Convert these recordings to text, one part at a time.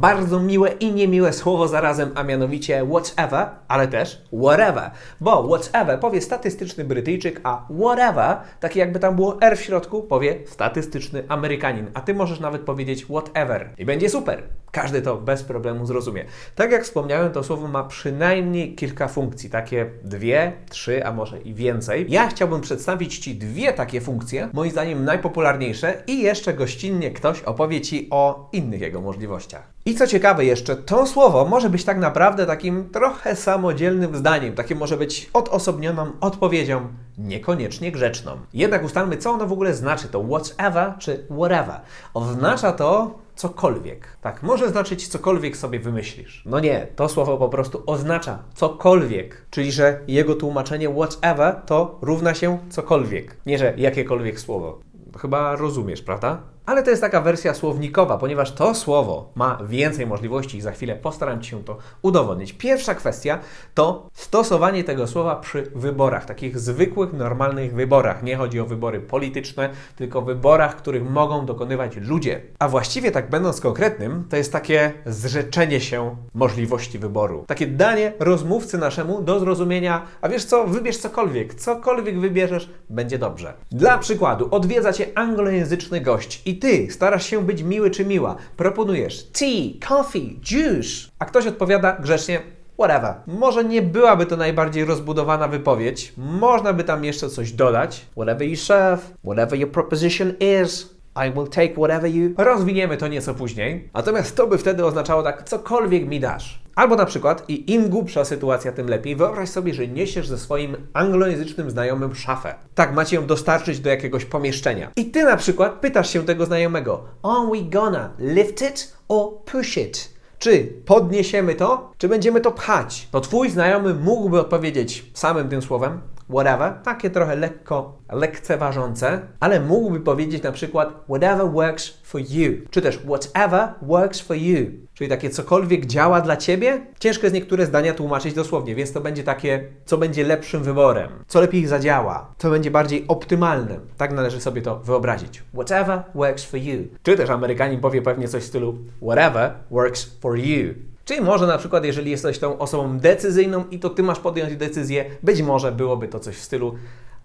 bardzo miłe i niemiłe słowo zarazem, a mianowicie whatever, ale też whatever. Bo whatever powie statystyczny Brytyjczyk, a whatever, takie jakby tam było R w środku, powie statystyczny Amerykanin. A ty możesz nawet powiedzieć whatever. I będzie super. Każdy to bez problemu zrozumie. Tak jak wspomniałem, to słowo ma przynajmniej kilka funkcji, takie dwie, trzy, a może i więcej. Ja chciałbym przedstawić Ci dwie takie funkcje, moim zdaniem najpopularniejsze i jeszcze gościnnie ktoś opowie Ci o innych jego możliwościach. I co ciekawe jeszcze, to słowo może być tak naprawdę takim trochę samodzielnym zdaniem, takie może być odosobnioną odpowiedzią, niekoniecznie grzeczną. Jednak ustalmy, co ono w ogóle znaczy, to whatever czy whatever. Oznacza to cokolwiek. Tak, może znaczyć cokolwiek sobie wymyślisz. No nie, to słowo po prostu oznacza cokolwiek. Czyli, że jego tłumaczenie whatever to równa się cokolwiek. Nie, że jakiekolwiek słowo. Chyba rozumiesz, prawda? Ale to jest taka wersja słownikowa, ponieważ to słowo ma więcej możliwości i za chwilę postaram się to udowodnić. Pierwsza kwestia to stosowanie tego słowa przy wyborach, takich zwykłych, normalnych wyborach. Nie chodzi o wybory polityczne, tylko wyborach, których mogą dokonywać ludzie. A właściwie, tak będąc konkretnym, to jest takie zrzeczenie się możliwości wyboru. Takie danie rozmówcy naszemu do zrozumienia, a wiesz co, wybierz cokolwiek, cokolwiek wybierzesz, będzie dobrze. Dla przykładu, odwiedza Cię anglojęzyczny gość i Ty starasz się być miły czy miła. Proponujesz tea, coffee, juice, a ktoś odpowiada grzecznie Whatever. Może nie byłaby to najbardziej rozbudowana wypowiedź. Można by tam jeszcze coś dodać. Whatever you serve, whatever your proposition is. I will take whatever you. Rozwiniemy to nieco później. Natomiast to by wtedy oznaczało tak, cokolwiek mi dasz. Albo na przykład, i im głupsza sytuacja, tym lepiej, wyobraź sobie, że niesiesz ze swoim anglojęzycznym znajomym szafę. Tak, macie ją dostarczyć do jakiegoś pomieszczenia. I ty na przykład pytasz się tego znajomego, are we gonna lift it or push it? Czy podniesiemy to, czy będziemy to pchać? To twój znajomy mógłby odpowiedzieć samym tym słowem, whatever, takie trochę lekko lekceważące, ale mógłby powiedzieć na przykład whatever works for you, czy też whatever works for you, czyli takie cokolwiek działa dla ciebie. Ciężko jest niektóre zdania tłumaczyć dosłownie, więc to będzie takie, co będzie lepszym wyborem, co lepiej zadziała, co będzie bardziej optymalne. Tak należy sobie to wyobrazić. Whatever works for you. Czy też Amerykanin powie pewnie coś w stylu whatever works for you. Czyli może na przykład, jeżeli jesteś tą osobą decyzyjną i to ty masz podjąć decyzję, być może byłoby to coś w stylu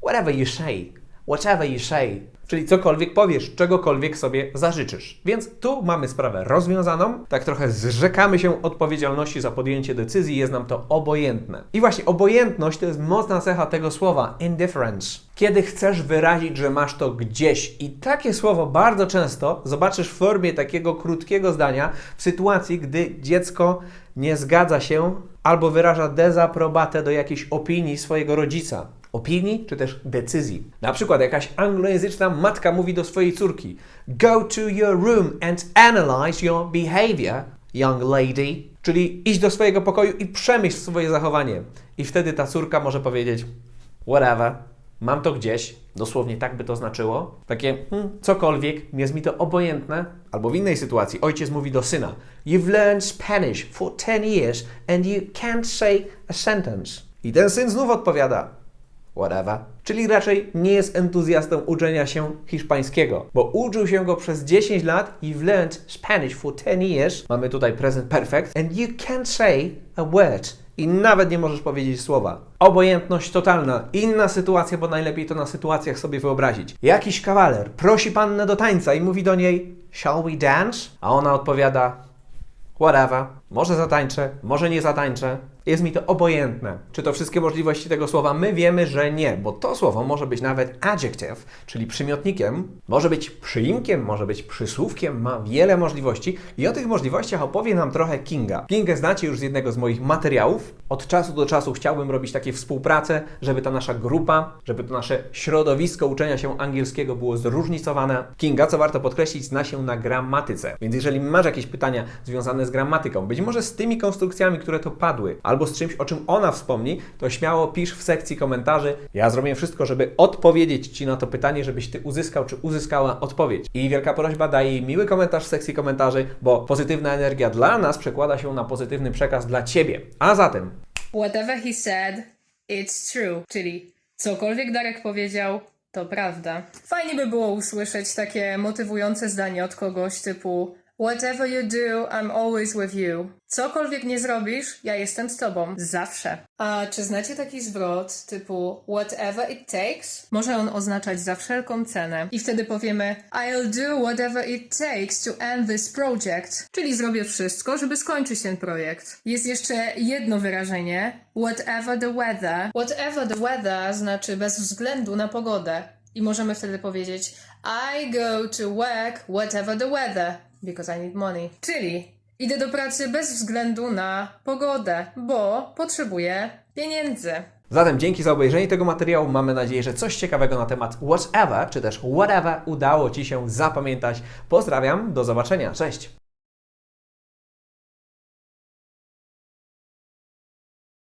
whatever you say, whatever you say. Czyli cokolwiek powiesz, czegokolwiek sobie zażyczysz. Więc tu mamy sprawę rozwiązaną, tak trochę zrzekamy się odpowiedzialności za podjęcie decyzji, jest nam to obojętne. I właśnie obojętność to jest mocna cecha tego słowa, indifference. Kiedy chcesz wyrazić, że masz to gdzieś i takie słowo bardzo często zobaczysz w formie takiego krótkiego zdania w sytuacji, gdy dziecko nie zgadza się albo wyraża dezaprobatę do jakiejś opinii swojego rodzica opinii czy też decyzji. Na przykład jakaś anglojęzyczna matka mówi do swojej córki: Go to your room and analyze your behavior, young lady. Czyli idź do swojego pokoju i przemyśl swoje zachowanie. I wtedy ta córka może powiedzieć: Whatever, mam to gdzieś, dosłownie tak by to znaczyło. Takie hmm, cokolwiek, jest mi to obojętne. Albo w innej sytuacji ojciec mówi do syna: You've learned Spanish for 10 years and you can't say a sentence. I ten syn znów odpowiada: whatever. Czyli raczej nie jest entuzjastą uczenia się hiszpańskiego, bo uczył się go przez 10 lat i learned Spanish for 10 years. Mamy tutaj present perfect. And you can't say a word. I nawet nie możesz powiedzieć słowa. Obojętność totalna. Inna sytuacja, bo najlepiej to na sytuacjach sobie wyobrazić. Jakiś kawaler prosi pannę do tańca i mówi do niej Shall we dance? A ona odpowiada Whatever. Może zatańczę, może nie zatańczę. Jest mi to obojętne. Czy to wszystkie możliwości tego słowa? My wiemy, że nie, bo to słowo może być nawet adjective, czyli przymiotnikiem, może być przyimkiem, może być przysłówkiem, ma wiele możliwości i o tych możliwościach opowie nam trochę Kinga. Kingę znacie już z jednego z moich materiałów. Od czasu do czasu chciałbym robić takie współprace, żeby ta nasza grupa, żeby to nasze środowisko uczenia się angielskiego było zróżnicowane. Kinga, co warto podkreślić, zna się na gramatyce. Więc jeżeli masz jakieś pytania związane z gramatyką, być może z tymi konstrukcjami, które tu padły, albo z czymś, o czym ona wspomni, to śmiało pisz w sekcji komentarzy. Ja zrobię wszystko, żeby odpowiedzieć Ci na to pytanie, żebyś Ty uzyskał czy uzyskała odpowiedź. I wielka prośba, daj jej miły komentarz w sekcji komentarzy, bo pozytywna energia dla nas przekłada się na pozytywny przekaz dla Ciebie. A zatem Whatever he said, it's true. Czyli cokolwiek Darek powiedział, to prawda. Fajnie by było usłyszeć takie motywujące zdanie od kogoś typu Whatever you do, I'm always with you. Cokolwiek nie zrobisz, ja jestem z tobą. Zawsze. A czy znacie taki zwrot typu whatever it takes? Może on oznaczać za wszelką cenę. I wtedy powiemy I'll do whatever it takes to end this project. Czyli zrobię wszystko, żeby skończyć ten projekt. Jest jeszcze jedno wyrażenie. Whatever the weather. Whatever the weather znaczy bez względu na pogodę. I możemy wtedy powiedzieć I go to work whatever the weather because I need money. Czyli idę do pracy bez względu na pogodę, bo potrzebuję pieniędzy. Zatem dzięki za obejrzenie tego materiału. Mamy nadzieję, że coś ciekawego na temat whatever, czy też whatever udało Ci się zapamiętać. Pozdrawiam, do zobaczenia, cześć!